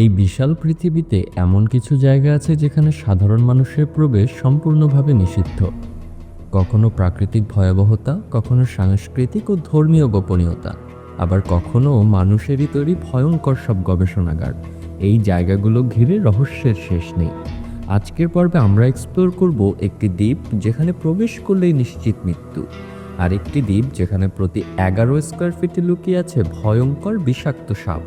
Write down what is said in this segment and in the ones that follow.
এই বিশাল পৃথিবীতে এমন কিছু জায়গা আছে যেখানে সাধারণ মানুষের প্রবেশ সম্পূর্ণভাবে নিষিদ্ধ। কখনো প্রাকৃতিক ভয়াবহতা, কখনো সাংস্কৃতিক ও ধর্মীয় গোপনীয়তা, আবার কখনো মানুষেরই তৈরি ভয়ঙ্কর সব গবেষণাগার। এই জায়গাগুলো ঘিরে রহস্যের শেষ নেই। আজকের পর্বে আমরা এক্সপ্লোর করব একটি দ্বীপ যেখানে প্রবেশ করলেই নিশ্চিত মৃত্যু আর একটি দ্বীপ যেখানে প্রতি এগারো স্কোয়ার ফিটে লুকিয়ে আছে ভয়ঙ্কর বিষাক্ত সাপ।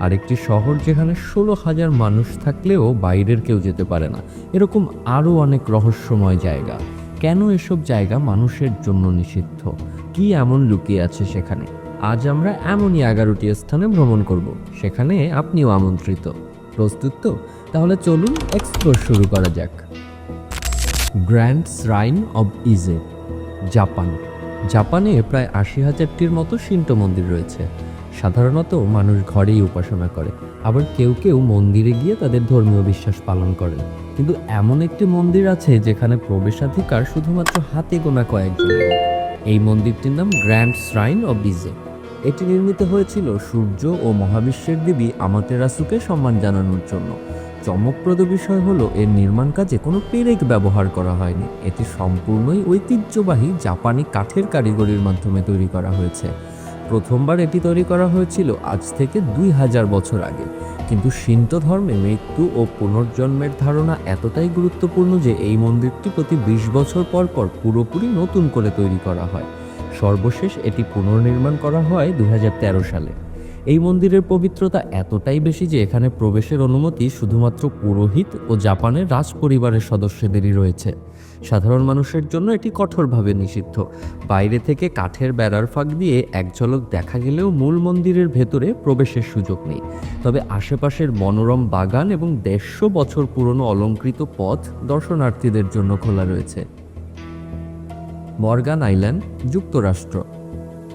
আর একটি শহর যেখানে ষোলো হাজার মানুষ থাকলেও বাইরের কেউ যেতে পারে না। এরকম আরও অনেক রহস্যময় জায়গা। কেন এসব জায়গা মানুষের জন্য নিষিদ্ধ? কি এমন লুকিয়ে আছে সেখানে? আজ আমরা এমনই এগারোটি স্থানে ভ্রমণ করব। সেখানে আপনিও আমন্ত্রিত। প্রস্তুত তো? তাহলে চলুন এক্সপ্লোর শুরু করা যাক। Grand shrine of Ise, Japan. জাপানে প্রায় আশি হাজারটির মতো শিন্টো মন্দির রয়েছে। সাধারণত মানুষ ঘরেই উপাসনা করে। আবার কেউ কেউ মন্দিরে গিয়ে তাদের ধর্মীয় বিশ্বাস পালন করে কিন্তু এমন একটি মন্দির আছে যেখানে প্রবেশাধিকার শুধুমাত্র হাতে গোনা কয়েকজনের। এই মন্দিরটির নাম গ্র্যান্ড শ্রাইন অব বিজে। এটি নির্মিত হয়েছিল সূর্য ও মহাবিশ্বের দেবী আমাতেরাসুকে সম্মান জানানোর জন্য। চমকপ্রদ বিষয় হলো, এর নির্মাণ কাজে কোনো পেরেক ব্যবহার করা হয়নি। এটি সম্পূর্ণই ঐতিহ্যবাহী জাপানি কাঠের কারিগরির মাধ্যমে তৈরি করা হয়েছে। প্রথমবার এটি তৈরি করা হয়েছিল আজ থেকে দুই হাজার বছর আগে। কিন্তু সিন্ত ধর্মে মৃত্যু ও পুনর্জন্মের ধারণা এতটাই গুরুত্বপূর্ণ যে এই মন্দিরটি প্রতি বিশ বছর পর পর পুরোপুরি নতুন করে তৈরি করা হয়। সর্বশেষ এটি পুনর্নির্মাণ করা হয় দু হাজার তেরো সালে। এই মন্দিরের পবিত্রতা এতটাই বেশি যে এখানে প্রবেশের অনুমতি শুধুমাত্র পুরোহিত ও জাপানের রাজ পরিবারের সদস্যদেরই রয়েছে। সাধারণ মানুষের জন্য এটি কঠোরভাবে নিষিদ্ধ। বাইরে থেকে কাঠের বেড়ার ফাঁক দিয়ে এক ঝলক দেখা গেলেও মূল মন্দিরের ভেতরে প্রবেশের সুযোগ নেই। তবে আশেপাশের মনোরম বাগান এবং দেড়শো বছর পুরনো অলঙ্কৃত পথ দর্শনার্থীদের জন্য খোলা রয়েছে। মর্গান আইল্যান্ড, যুক্তরাষ্ট্র।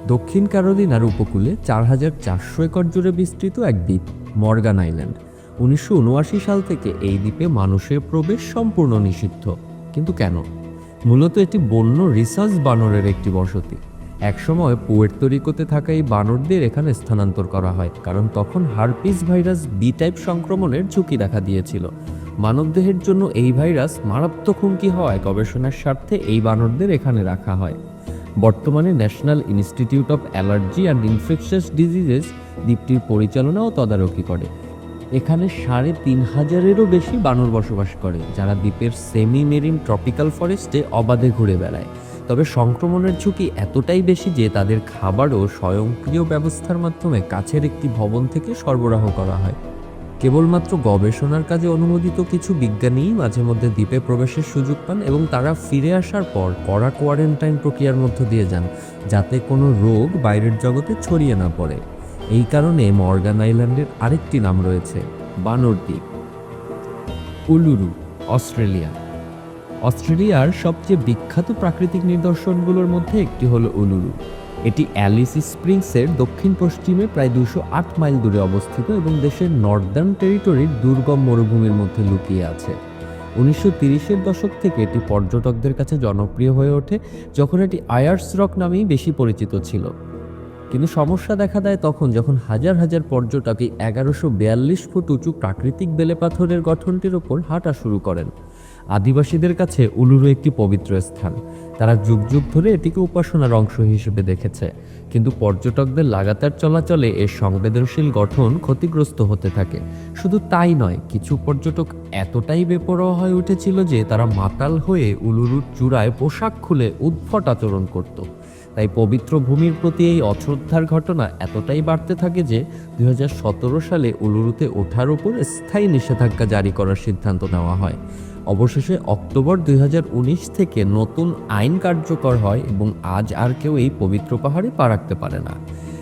দক্ষিণ ক্যারোলিনার উপকূলে চার হাজার চারশো একর জুড়ে বিস্তৃত এক দ্বীপ, মর্গান আইল্যান্ড। উনিশশো উনআশি সাল থেকে এই দ্বীপে মানুষের প্রবেশ সম্পূর্ণ নিষিদ্ধ। কিন্তু কেন? মূলত এটি বন্য রিসার্চ বানরের একটি বসতি। একসময় পুয়ের্তরিকোতে থাকা এই বানরদের এখানে স্থানান্তর করা হয়, কারণ তখন হারপিস ভাইরাস বি টাইপ সংক্রমণের ঝুঁকি দেখা দিয়েছিল। মানবদেহের জন্য এই ভাইরাস মারাত্মক হুমকি হওয়ায় গবেষণার স্বার্থে এই বানরদের এখানে রাখা হয়। বর্তমানে national institute of allergy and infectious diseases দ্বীপটির পরিচালনা ও তদারকি করে। এখানে সাড়ে তিন হাজারেরও বেশি বানর বসবাস করে, যারা দ্বীপের সেমি মেরিন ট্রপিক্যাল ফরেস্টে অবাধে ঘুরে বেড়ায়। তবে সংক্রমণের ঝুঁকি এতটাই বেশি যে তাদের খাবারও স্বয়ংক্রিয় ব্যবস্থার মাধ্যমে কাছের একটি ভবন থেকে সরবরাহ করা হয়। কেবলমাত্র গবেষণার কাজে অনুমোদিত কিছু বিজ্ঞানীই মাঝে মধ্যে দ্বীপে প্রবেশের সুযোগ পান এবং তারা ফিরে আসার পর কড়া কোয়ারেন্টাইন প্রক্রিয়ার মধ্য দিয়ে যান, যাতে কোনো রোগ বাইরের জগতে ছড়িয়ে না পড়ে। এই কারণে মর্গান আইল্যান্ডের আরেকটি নাম রয়েছে বানর দ্বীপ উলুরু, অস্ট্রেলিয়া। অস্ট্রেলিয়ার সবচেয়ে বিখ্যাত প্রাকৃতিক নিদর্শনগুলোর মধ্যে একটি হলো উলুরু। এটি অ্যালিস স্প্রিংসের দক্ষিণ পশ্চিমে প্রায় দুশো আট মাইল দূরে অবস্থিত এবং দেশের নর্দার্ন টেরিটরির দুর্গম মরুভূমির মধ্যে লুকিয়ে আছে। উনিশশো তিরিশের দশক থেকে এটি পর্যটকদের কাছে জনপ্রিয় হয়ে ওঠে, যখন এটি আয়ার্স রক নামেই বেশি পরিচিত ছিল। কিন্তু সমস্যা দেখা দেয় তখন যখন হাজার হাজার পর্যটক এই এগারোশো বিয়াল্লিশ ফুট উঁচু প্রাকৃতিক বেলে পাথরের গঠনটির ওপর হাঁটা শুরু করেন। আদিবাসীদের কাছে উলুরু একটি পবিত্র স্থান। তারা যুগ যুগ ধরে এটিকে উপাসনার অংশ হিসেবে দেখেছে। কিন্তু পর্যটকদের লাগাতার চলাচলে এর সংবেদনশীল গঠন ক্ষতিগ্রস্ত হতে থাকে। শুধু তাই নয়, কিছু পর্যটক এতটাই বেপরোয়া হয়ে উঠেছিল যে তারা মাতাল হয়ে উলুরুর চূড়ায় পোশাক খুলে উদ্ভট আচরণ করত। তাই পবিত্র ভূমির প্রতি এই অশ্রদ্ধার ঘটনা এতটাই বাড়তে থাকে যে দুই হাজার সতেরো সালে উলুরুতে ওঠার উপর স্থায়ী নিষেধাজ্ঞা জারি করার সিদ্ধান্ত নেওয়া হয়। অবশেষে অক্টোবর দুই হাজার উনিশ থেকে নতুন আইন কার্যকর হয় এবং আজ আর কেউ এই পবিত্র পাহাড়ে পা রাখতে পারে না।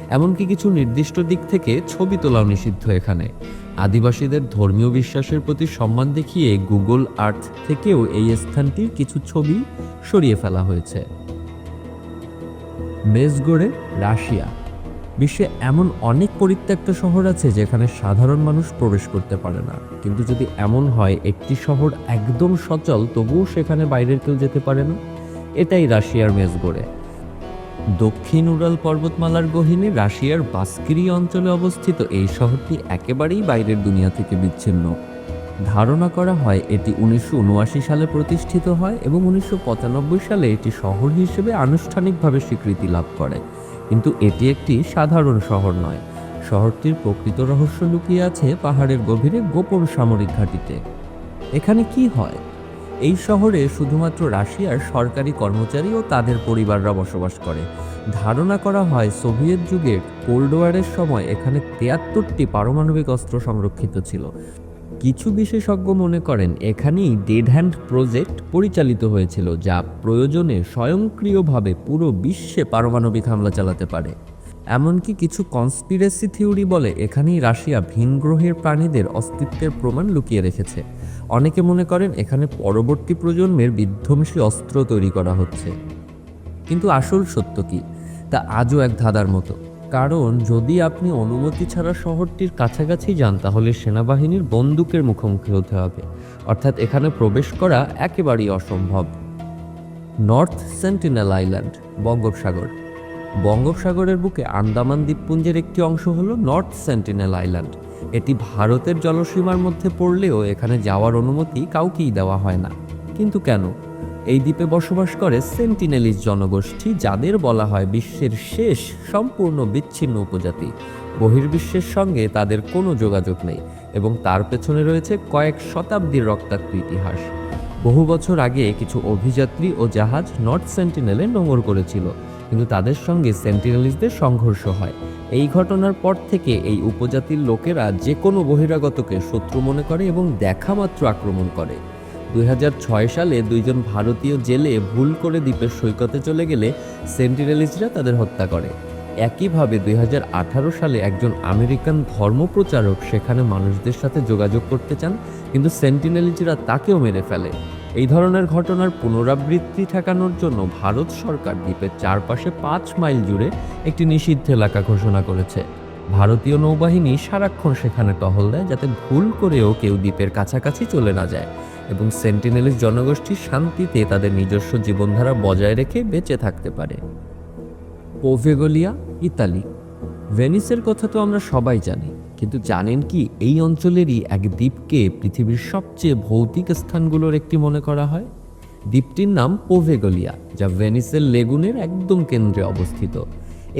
এমনকি কিছু নির্দিষ্ট দিক থেকে ছবি তোলাও নিষিদ্ধ এখানে। আদিবাসীদের ধর্মীয় বিশ্বাসের প্রতি সম্মান দেখিয়ে গুগল আর্থ থেকেও এই স্থানটির কিছু ছবি সরিয়ে ফেলা হয়েছে। Mezhgorye Russia. বিশ্বে এমন অনেক পরিত্যক্ত শহর আছে যেখানে সাধারণ মানুষ প্রবেশ করতে পারে না। কিন্তু যদি এমন হয়, একটি শহর একদম সচল, তবুও সেখানে বাইরের কেউ যেতে পারে না? এটাই রাশিয়ার মেজগোড়ে দক্ষিণ উরাল পর্বতমালার গহীনে রাশিয়ার বাস্কিরি অঞ্চলে অবস্থিত এই শহরটি একেবারেই বাইরের দুনিয়া থেকে বিচ্ছিন্ন। ধারণা করা হয় এটি উনিশশো উনআশি সালে প্রতিষ্ঠিত হয় এবং উনিশশো পঁচানব্বই সালে এটি শহর হিসেবে আনুষ্ঠানিকভাবে স্বীকৃতি লাভ করে। কিন্তু এটি একটি সাধারণ শহর নয়। শহরটির প্রকৃত রহস্য লুকিয়ে আছে পাহাড়ের গভীরে গোপন সামরিক ঘাঁটিতে। এখানে কি হয়? এই শহরে শুধুমাত্র রাশিয়ার সরকারি কর্মচারী ও তাদের পরিবাররা বসবাস করে। ধারণা করা হয় সোভিয়েত যুগের কোল্ড ওয়ারের সময় এখানে তেয়াত্তরটি পারমাণবিক অস্ত্র সংরক্ষিত ছিল। কিছু বিশেষজ্ঞ মনে করেন, এখানেই ডেড হ্যান্ড প্রজেক্ট পরিচালিত হয়েছিল, যা প্রয়োজনে স্বয়ংক্রিয়ভাবে পুরো বিশ্বে পারমাণবিক হামলা চালাতে পারে। এমনকি কিছু কনস্পিরেসি থিওরি বলে, এখানেই রাশিয়া ভিন গ্রহের প্রাণীদের অস্তিত্বের প্রমাণ লুকিয়ে রেখেছে। অনেকে মনে করেন, এখানে পরবর্তী প্রজন্মের বিধ্বংসী অস্ত্র তৈরি করা হচ্ছে। কিন্তু আসল সত্য কি? তা আজও এক ধাঁধার মতো। কারণ যদি আপনি অনুমতি ছাড়া শহরটির কাছাকাছি যান, তাহলে সেনাবাহিনীর বন্দুকের মুখোমুখি হতে হবে। অর্থাৎ এখানে প্রবেশ করা একেবারেই অসম্ভব। নর্থ সেন্টিনেল আইল্যান্ড, বঙ্গোপসাগর। বঙ্গোপসাগরের বুকে আন্দামান দ্বীপপুঞ্জের একটি অংশ হলো নর্থ সেন্টিনেল আইল্যান্ড। এটি ভারতের জলসীমার মধ্যে পড়লেও এখানে যাওয়ার অনুমতি কাউকেই দেওয়া হয় না। কিন্তু কেন? এই দ্বীপে বসবাস করে সেন্টিনেলিস জনগোষ্ঠী, যাদের বলা হয় বিশ্বের শেষ সম্পূর্ণ বিচ্ছিন্ন উপজাতি। বহির্বিশ্বের সঙ্গে তাদের কোনো যোগাযোগ নেই এবং তার পেছনে রয়েছে কয়েক শতাব্দীর রক্তাক্ত ইতিহাস। বহু বছর আগে কিছু অভিযাত্রী ও জাহাজ নর্থ সেন্টিনেলে নোঙর করেছিল, কিন্তু তাদের সঙ্গে সেন্টিনেলিসদের সংঘর্ষ হয়। এই ঘটনার পর থেকে এই উপজাতির লোকেরা যে কোনো বহিরাগতকে শত্রু মনে করে এবং দেখা মাত্র আক্রমণ করে। দুই হাজার ছয় সালে দুইজন ভারতীয় জেলে ভুল করে দ্বীপের সৈকতে চলে গেলে সেন্টিনেলিসরা তাদের হত্যা করে। একইভাবে দু হাজার আঠারো সালে একজন আমেরিকান ধর্মপ্রচারক সেখানে মানুষদের সাথে যোগাযোগ করতে চান, কিন্তু সেন্টিনেলিজরা তাকেও মেরে ফেলে। এই ধরনের ঘটনার পুনরাবৃত্তি ঠেকানোর জন্য ভারত সরকার দ্বীপের চারপাশে পাঁচ মাইল জুড়ে একটি নিষিদ্ধ এলাকা ঘোষণা করেছে। ভারতীয় নৌবাহিনী সারাক্ষণ সেখানে টহল দেয় যাতে ভুল করেও কেউ দ্বীপের কাছাকাছি চলে না যায়। এবং সেন্টিনেলিস জনগোষ্ঠী শান্তিতে তাদের নিজস্ব জীবনধারা বজায় রেখে বেঁচে থাকতে পারে। পোভেগোলিয়া ইতালি ভেনিসের কথা তো আমরা সবাই জানি, কিন্তু জানেন কি এই অঞ্চলেরই এক দ্বীপকে পৃথিবীর সবচেয়ে ভৌতিক স্থানগুলোর একটি মনে করা হয়? দ্বীপটির নাম পোভেগোলিয়া যা ভেনিসের লেগুনের একদম কেন্দ্রে অবস্থিত।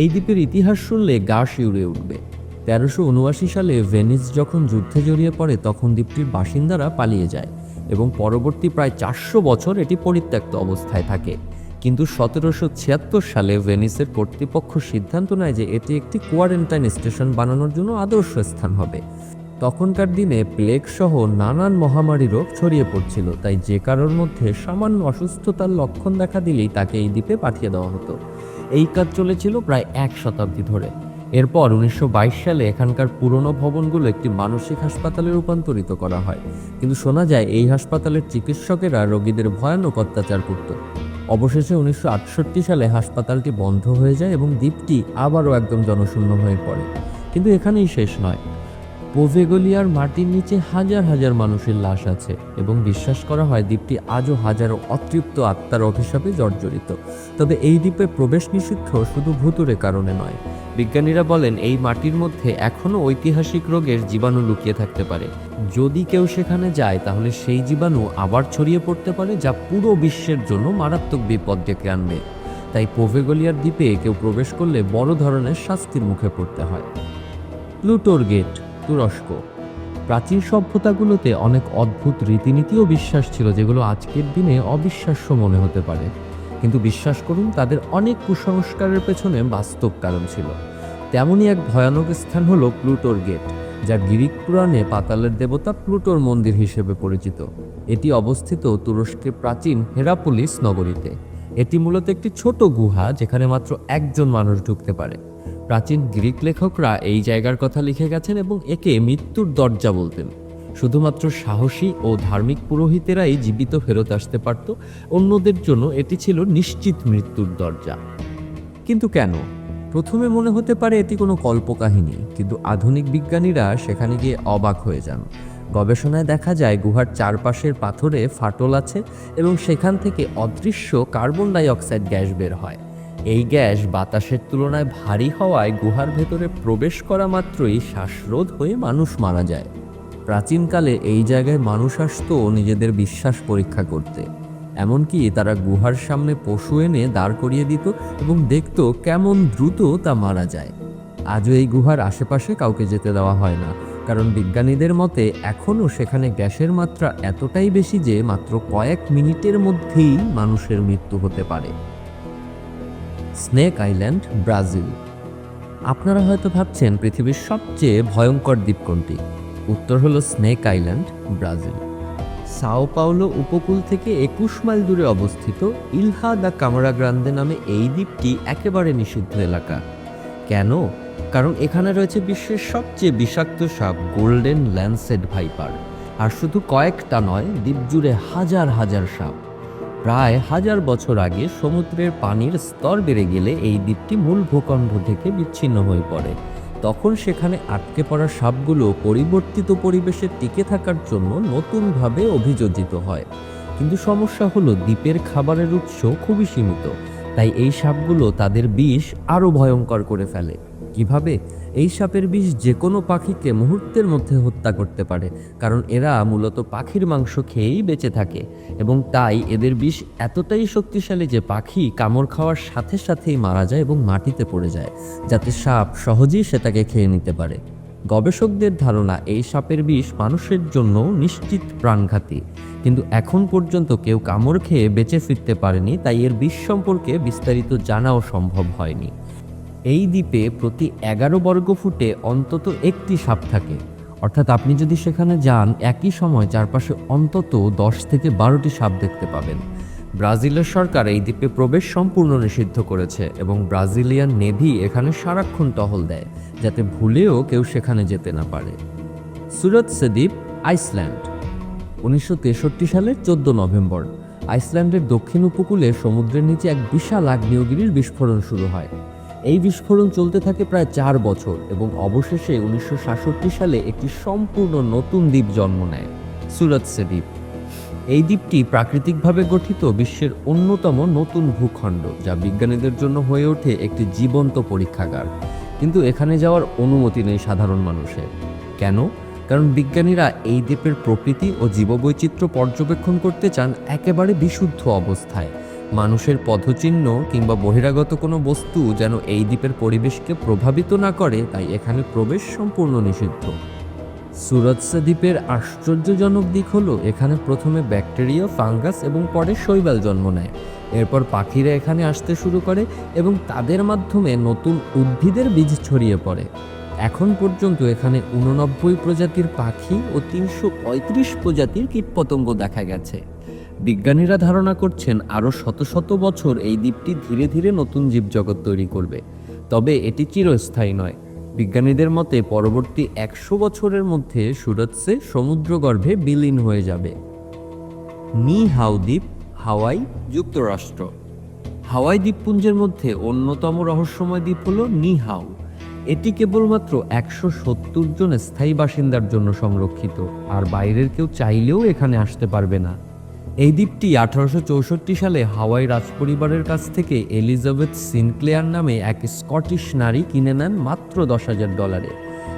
এই দ্বীপের ইতিহাস শুনলে গা শিউরে উঠবে। তেরোশো উনআশি সালে ভেনিস যখন যুদ্ধে জড়িয়ে পড়ে, তখন দ্বীপটির বাসিন্দারা পালিয়ে যায়। এবং পরবর্তী প্রায় চারশো বছর এটি পরিত্যক্ত অবস্থায় থাকে। কিন্তু সতেরোশো ছিয়াত্তর সালে ভেনিসের কর্তৃপক্ষ সিদ্ধান্ত নেয় যে এটি একটি কোয়ারেন্টাইন স্টেশন বানানোর জন্য আদর্শ স্থান হবে। তখনকার দিনে প্লেগ সহ নানান মহামারী রোগ ছড়িয়ে পড়ছিল, তাই যে কারোর মধ্যে সামান্য অসুস্থতার লক্ষণ দেখা দিলেই তাকে এই দ্বীপে পাঠিয়ে দেওয়া হতো। এই কাজ চলেছিল প্রায় এক শতাব্দী ধরে। এরপর উনিশশো বাইশ সালে এখানকার পুরনো ভবনগুলো একটি মানসিক হাসপাতালে রূপান্তরিত করা হয়। কিন্তু শোনা যায়, এই হাসপাতালের চিকিৎসকেরা রোগীদের ভয়ানক অত্যাচার করত। অবশেষে উনিশশো আটষট্টি সালে হাসপাতালটি বন্ধ হয়ে যায় এবং দ্বীপটি আবারও একদম জনশূন্য হয়ে পড়ে। কিন্তু এখানেই শেষ নয়। পোভেগোলিয়ার মাটির নিচে হাজার হাজার মানুষের লাশ আছে এবং বিশ্বাস করা হয় দ্বীপটি আজও হাজারো অতৃপ্ত আত্মার অভিশাপে জর্জরিত। তবে এই দ্বীপে প্রবেশ নিষিদ্ধ শুধু ভুতুরে কারণে নয়। বিজ্ঞানীরা বলেন এই মাটির মধ্যে এখনও ঐতিহাসিক রোগের জীবাণু লুকিয়ে থাকতে পারে। যদি কেউ সেখানে যায়, তাহলে সেই জীবাণু আবার ছড়িয়ে পড়তে পারে যা পুরো বিশ্বের জন্য মারাত্মক বিপদ ডেকে আনবে। তাই পোভেগোলিয়ার দ্বীপে কেউ প্রবেশ করলে বড় ধরনের শাস্তির মুখে পড়তে হয়। প্লুটোর গেট তুরস্ক প্রাচীন সভ্যতাগুলোতে অনেক অদ্ভুত রীতিনীতি ও বিশ্বাস ছিল, যেগুলো আজকের দিনে অবিশ্বাস্য মনে হতে পারে। কিন্তু বিশ্বাস করুন, তাদের অনেক কুসংস্কারের পেছনে বাস্তব কারণ ছিল। তেমনই এক ভয়ানক স্থান হলো প্লুটোর গেট, যা গ্রিক পুরাণে পাতালের দেবতা প্লুটোর মন্দির হিসেবে পরিচিত। এটি অবস্থিত তুরস্কের প্রাচীন হেরাপুলিস নগরীতে। এটি মূলত একটি ছোট গুহা, যেখানে মাত্র একজন মানুষ ঢুকতে পারে। প্রাচীন গ্রিক লেখকরা এই জায়গার কথা লিখে গেছেন এবং একে মৃত্যুর দরজা বলতেন। শুধুমাত্র সাহসী ও ধার্মিক পুরোহিতেরাই জীবিত ফেরত আসতে পারত, অন্যদের জন্য এটি ছিল নিশ্চিত মৃত্যুর দরজা। কিন্তু কেন? প্রথমে মনে হতে পারে এটি কোনো কল্পকাহিনী, কিন্তু আধুনিক বিজ্ঞানীরা সেখানে গিয়ে অবাক হয়ে যান। গবেষণায় দেখা যায় গুহার চারপাশের পাথরে ফাটল আছে এবং সেখান থেকে অদৃশ্য কার্বন ডাই অক্সাইড গ্যাস বের হয়। এই গ্যাস বাতাসের তুলনায় ভারী হওয়ায় গুহার ভেতরে প্রবেশ করা মাত্রই শ্বাসরোধ হয়ে মানুষ মারা যায়। প্রাচীনকালে এই জায়গায় মানুষ আসতো নিজেদের বিশ্বাস পরীক্ষা করতে। এমনকি তারা গুহার সামনে পশু এনে দাঁড় করিয়ে দিত এবং দেখতো কেমন দ্রুত তা মারা যায়। আজও এই গুহার আশেপাশে কাউকে যেতে দেওয়া হয় না, কারণ বিজ্ঞানীদের মতে এখনও সেখানে গ্যাসের মাত্রা এতটাই বেশি যে মাত্র কয়েক মিনিটের মধ্যেই মানুষের মৃত্যু হতে পারে। স্নেক আইল্যান্ড ব্রাজিল আপনারা হয়তো ভাবছেন পৃথিবীর সবচেয়ে ভয়ঙ্কর দ্বীপ কোনটি? উত্তর হলো snake island Brazil Sao Paulo উপকূল থেকে একুশ মাইল দূরে অবস্থিত ইলহা দা কামারা গ্রান্দে নামে এই দ্বীপটি একেবারে নিষিদ্ধ এলাকা। কেন? কারণ এখানে রয়েছে বিশ্বের সবচেয়ে বিষাক্ত সাপ গোল্ডেন ল্যান্সেড ভাইপার আর শুধু কয়েকটা নয় দ্বীপ জুড়ে হাজার হাজার সাপ। প্রায় হাজার বছর আগে সমুদ্রের পানির স্তর বেড়ে গেলে এই দ্বীপটি মূল ভূখণ্ড থেকে বিচ্ছিন্ন হয়ে পড়ে। তখন সেখানে আটকে পড়া সাপগুলো পরিবর্তিত পরিবেশে টিকে থাকার জন্য নতুনভাবে অভিযোজিত হয়। কিন্তু সমস্যা হলো, দ্বীপের খাবারের উৎস খুবই সীমিত, তাই এই সাপগুলো তাদের বিষ আরও ভয়ঙ্কর করে ফেলে। কীভাবে? এই সাপের বিষ যে কোনো পাখিকে মুহূর্তের মধ্যে হত্যা করতে পারে, কারণ এরা মূলত পাখির মাংস খেয়েই বেঁচে থাকে এবং তাই এদের বিষ এতটাই শক্তিশালী যে পাখি কামড় খাওয়ার সাথে সাথেই মারা যায় এবং মাটিতে পড়ে যায়, যাতে সাপ সহজেই সেটাকে খেয়ে নিতে পারে। গবেষকদের ধারণা এই সাপের বিষ মানুষের জন্য নিশ্চিত প্রাণঘাতী, কিন্তু এখন পর্যন্ত কেউ কামড় খেয়ে বেঁচে ফিরতে পারেনি, তাই এর বিষ সম্পর্কে বিস্তারিত জানাও সম্ভব হয়নি। এই দ্বীপে প্রতি এগারো বর্গ ফুটে অন্তত একটি সাপ থাকে। অর্থাৎ আপনি যদি সেখানে যান, একই সময় চারপাশে অন্তত দশ থেকে বারোটি সাপ দেখতে পাবেন। ব্রাজিলের সরকার এই দ্বীপে প্রবেশ সম্পূর্ণ নিষিদ্ধ করেছে এবং ব্রাজিলিয়ান নেভি এখানে সারাক্ষণ টহল দেয়, যাতে ভুলেও কেউ সেখানে যেতে না পারে। সুরত সেদ্বীপ আইসল্যান্ড। উনিশশো তেষট্টি সালের চোদ্দ নভেম্বর। আইসল্যান্ডের দক্ষিণ উপকূলে সমুদ্রের নিচে এক বিশাল আগ্নেয়গিরির বিস্ফোরণ শুরু হয়। এই বিস্ফোরণ চলতে থাকে প্রায় চার বছর এবং অবশেষে উনিশশো সাতষট্টি সালে একটি সম্পূর্ণ নতুন দ্বীপ জন্ম নেয় সুরতসে দ্বীপ। এই দ্বীপটি প্রাকৃতিকভাবে গঠিত বিশ্বের অন্যতম নতুন ভূখণ্ড, যা বিজ্ঞানীদের জন্য হয়ে ওঠে একটি জীবন্ত পরীক্ষাগার। কিন্তু এখানে যাওয়ার অনুমতি নেই সাধারণ মানুষের। কেন? কারণ বিজ্ঞানীরা এই দ্বীপের প্রকৃতি ও জীববৈচিত্র্য পর্যবেক্ষণ করতে চান একেবারে বিশুদ্ধ অবস্থায়। মানুষের পথচিহ্ন কিংবা বহিরাগত কোনো বস্তু যেন এই দ্বীপের পরিবেশকে প্রভাবিত না করে, তাই এখানে প্রবেশ সম্পূর্ণ নিষিদ্ধ। সুরৎসা দ্বীপের আশ্চর্যজনক দিক হলো, এখানে প্রথমে ব্যাকটেরিয়া, ফাঙ্গাস এবং পরে শৈবাল জন্ম নেয়। এরপর পাখিরা এখানে আসতে শুরু করে এবং তাদের মাধ্যমে নতুন উদ্ভিদের বীজ ছড়িয়ে পড়ে। এখন পর্যন্ত এখানে উননব্বই প্রজাতির পাখি ও তিনশো পঁয়ত্রিশ প্রজাতির কীটপতঙ্গ দেখা গেছে। বিজ্ঞানীরা ধারণা করছেন আরও শত শত বছর এই দ্বীপটি ধীরে ধীরে নতুন জীবজগৎ তৈরি করবে। তবে এটি চিরস্থায়ী নয়। বিজ্ঞানীদের মতে পরবর্তী একশো বছরের মধ্যে সুরৎসে সমুদ্রগর্ভে বিলীন হয়ে যাবে। নি হাউ দ্বীপ, হাওয়াই যুক্তরাষ্ট্র। হাওয়াই দ্বীপপুঞ্জের মধ্যে অন্যতম রহস্যময় দ্বীপ হল নি হাউ এটি কেবলমাত্র একশো সত্তর জন স্থায়ী বাসিন্দার জন্য সংরক্ষিত, আর বাইরের কেউ চাইলেও এখানে আসতে পারবে না। এই দ্বীপটি আঠারোশো চৌষট্টি সালে হাওয়াই রাজপরিবারের কাছ থেকে এলিজাবেথ সিনক্লেয়ার নামে এক স্কটিশ নারী কিনে নেন মাত্র দশ হাজার ডলারে।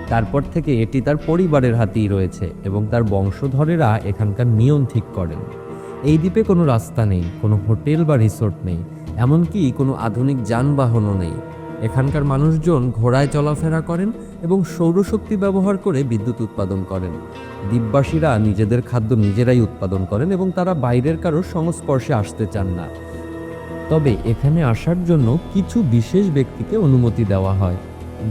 তারপর থেকে এটি তার পরিবারের হাতেই রয়েছে এবং তার বংশধরেরা এখানকার নিয়ম ঠিক করেন। এই দ্বীপে কোনো রাস্তা নেই, কোনো হোটেল বা রিসোর্ট নেই, এমনকি কোনো আধুনিক যানবাহনও নেই। এখানকার মানুষজন ঘোড়ায় চলাফেরা করেন এবং সৌরশক্তি ব্যবহার করে বিদ্যুৎ উৎপাদন করেন। দ্বীপবাসীরা নিজেদের খাদ্য নিজেরাই উৎপাদন করেন এবং তারা বাইরের কারও সংস্পর্শে আসতে চান না। তবে এখানে আসার জন্য কিছু বিশেষ ব্যক্তিকে অনুমতি দেওয়া হয়।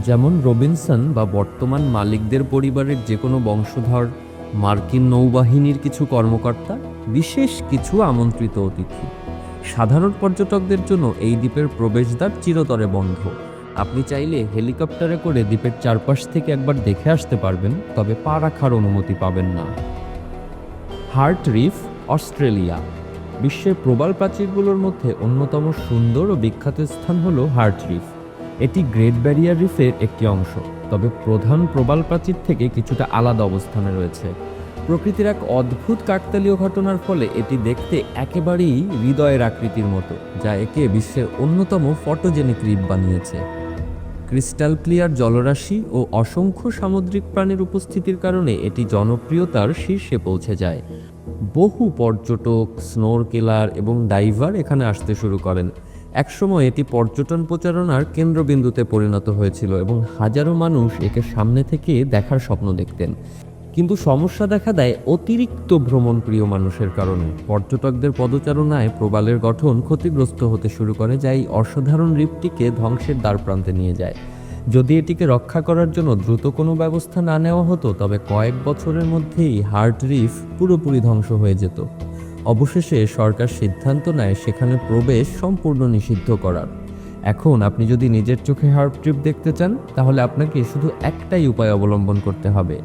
যেমন রবিনসন বা বর্তমান মালিকদের পরিবারের যে কোনো বংশধর, মার্কিন নৌবাহিনীর কিছু কর্মকর্তা, বিশেষ কিছু আমন্ত্রিত অতিথি। সাধারণ পর্যটকদের জন্য এই দ্বীপের প্রবেশদ্বার চিরতরে বন্ধ। আপনি চাইলে হেলিকপ্টারে করে দ্বীপের চারপাশ থেকে একবার দেখে আসতে পারবেন, তবে পা রাখার অনুমতি পাবেন না। Heart reef, Australia. বিশ্বের প্রবাল প্রাচীরগুলোর মধ্যে অন্যতম সুন্দর ও বিখ্যাত স্থান হল হার্ট রিফ। এটি গ্রেট ব্যারিয়ার রিফের একটি অংশ, তবে প্রধান প্রবাল প্রাচীর থেকে কিছুটা আলাদা অবস্থানে রয়েছে। প্রকৃতির এক অদ্ভুত কাকতালীয় ঘটনার ফলে এটি দেখতে একেবারেই হৃদয়ের আকৃতির মতো, যা একে বিশ্বের অন্যতম ফটোজেনিক রিপ বানিয়েছে। ক্রিস্টাল ক্লিয়ার জলরাশি ও অসংখ্য সামুদ্রিক প্রাণীর উপস্থিতির কারণে এটি জনপ্রিয়তার শীর্ষে পৌঁছে যায়। বহু পর্যটক, স্নোরকেলার এবং ডাইভার এখানে আসতে শুরু করেন। একসময় এটি পর্যটন প্রচারণার কেন্দ্রবিন্দুতে পরিণত হয়েছিল এবং হাজারো মানুষ একে সামনে থেকে দেখার স্বপ্ন দেখতেন। কিন্তু সমস্যা দেখা দেয় অতিরিক্ত ভ্রমণপ্রিয় মানুষের কারণে। পর্যটকদের পদচারণায় প্রবালের গঠন ক্ষতিগ্রস্ত হতে শুরু করে, যা এই অসাধারণ দ্বীপটিকে ধ্বংসের দ্বার প্রান্তে নিয়ে যায়। যদি এটিকে রক্ষা করার জন্য দ্রুত কোনো ব্যবস্থা না নেওয়া হতো, তবে কয়েক বছরের মধ্যেই হার্ট রিফ পুরোপুরি ধ্বংস হয়ে যেত। অবশেষে সরকার সিদ্ধান্ত নেয় সেখানে প্রবেশ সম্পূর্ণ নিষিদ্ধ করার। এখন আপনি যদি নিজের চোখে হার্ট ট্রিপ দেখতে চান, তাহলে আপনাকে শুধু একটাই উপায় অবলম্বন করতে হবে।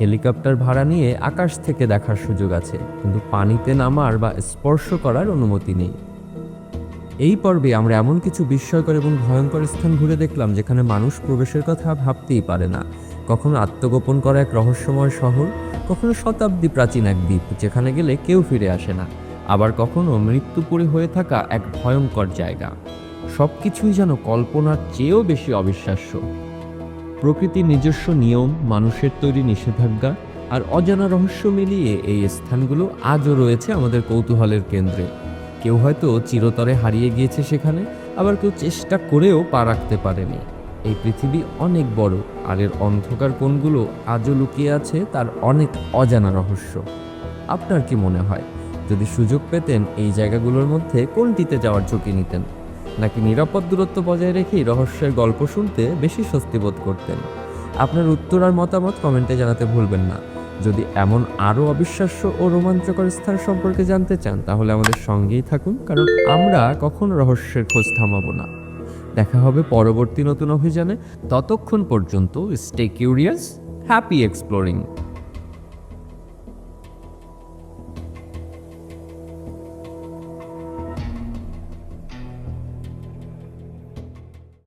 হেলিকপ্টার ভাড়া নিয়ে আকাশ থেকে দেখার সুযোগ আছে, কিন্তু পানিতে নামার বা স্পর্শ করার অনুমতি নেই। এই পর্বে আমরা এমন কিছু বিস্ময়কর এবং ভয়ঙ্কর স্থান ঘুরে দেখলাম, যেখানে মানুষ প্রবেশের কথা ভাবতেই পারে না। কখনো আত্মগোপন করা এক রহস্যময় শহর, কখনো শতাব্দী প্রাচীন এক দ্বীপ, যেখানে গেলে কেউ ফিরে আসে না। আবার কখনো মৃত্যুপুরী হয়ে থাকা এক ভয়ঙ্কর জায়গা। সব কিছুই যেন কল্পনার চেয়েও বেশি অবিশ্বাস্য। প্রকৃতির নিজস্ব নিয়ম, মানুষের তৈরি নিষেধাজ্ঞা আর অজানা রহস্য মিলিয়ে এই স্থানগুলো আজও রয়েছে আমাদের কৌতূহলের কেন্দ্রে। কেউ হয়তো চিরতরে হারিয়ে গিয়েছে সেখানে, আবার কেউ চেষ্টা করেও পা রাখতে পারেনি। এই পৃথিবী অনেক বড়, আর এর অন্ধকার কোণগুলো আজও লুকিয়ে আছে তার অনেক অজানা রহস্য। আপনার কি মনে হয়? যদি সুযোগ পেতেন, এই জায়গাগুলোর মধ্যে কোনটিতে যাওয়ার ঝুঁকি নিতেন? নাকি নিরাপদ দূরত্ব বজায় রেখেই রহস্যের গল্প শুনতে বেশি স্বস্তি বোধ করতেন? আপনার উত্তর আর মতামত কমেন্টে জানাতে ভুলবেন না। যদি এমন আরও অবিশ্বাস্য ও রোমাঞ্চকর স্থান সম্পর্কে জানতে চান, তাহলে আমাদের সঙ্গেই থাকুন, কারণ আমরা কখনো রহস্যের খোঁজ থামাবো না। দেখা হবে পরবর্তী নতুন অভিযানে। ততক্ষণ পর্যন্ত স্টে কিউরিয়াস হ্যাপি এক্সপ্লোরিং